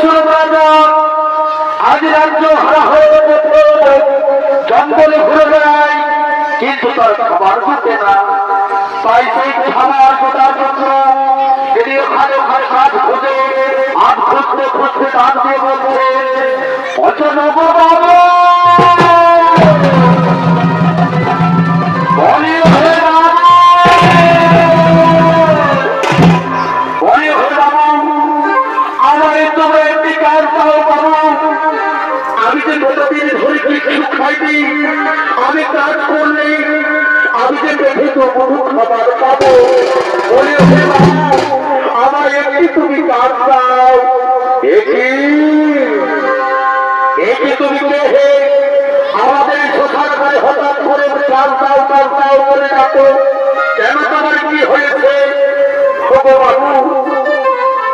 সুর রাজা আজ রাজ্য জঙ্গলে ঘুরে বেড়ায়, কিন্তু তার খাবার জুটে না। তাই সেই খাবার গোটা চন্দ্র যদি ওখানে ওখানে কাজ খুঁজে আজ খুঁজতে খুঁজতে তার দিয়ে বলছে অচনব বাবা। আমি কাজ করলে আমি যে বহু খাবার পাবো। বলে আমার একটি তুমি কাজ দাও। একই একই তুমি কে করে হঠাৎ করে কাজ দাও কাজ দাও করে ডাকো। কেন তোমার কি হয়েছে? ওগো বাবু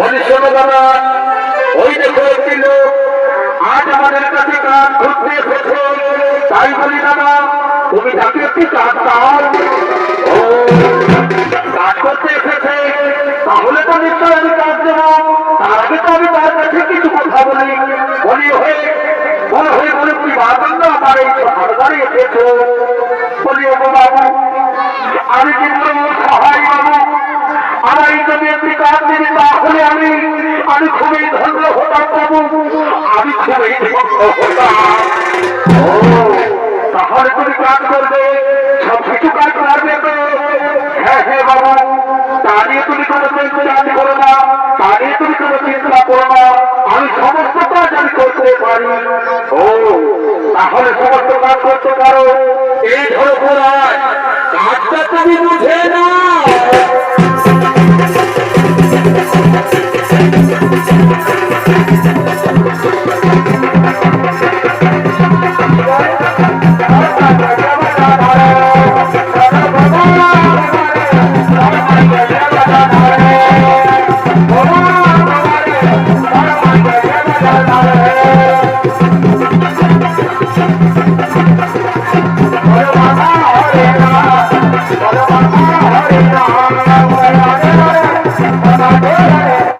বাবা ওই দেখো একটি লোক, আজ আমাদের কাছে কাজ ঘুরতে এসেছে। তাই বলি, দাদা, তুমি তাকে একটি কাজ দাও। ও, কাজ করতে এসেছে। তাহলে তো নিশ্চয় আমি কাজ দেবো। তার আগে তো আমি তার কাছে কিছু কথা বলি। বলি হয়ে বলে হয়ে বলে তুমি বারবার আমার এই সরকারে এসেছ? দিবি তাহলে আমি আমি খুবই ধন্য হতাম বাবু আমি খুবই তাহলে তুমি কাজ করবে সব কিছু কাজ করবে তো। হ্যাঁ হ্যাঁ বাবু। তা নিয়ে তুমি কোনো চিন্তা করো না, তা নিয়ে তুমি কোনো চিন্তা করো না। আমি সমস্ত কাজ আমি করতে পারি। ও, তাহলে সমস্ত কাজ করতে পারো। এই ধরো কোরআন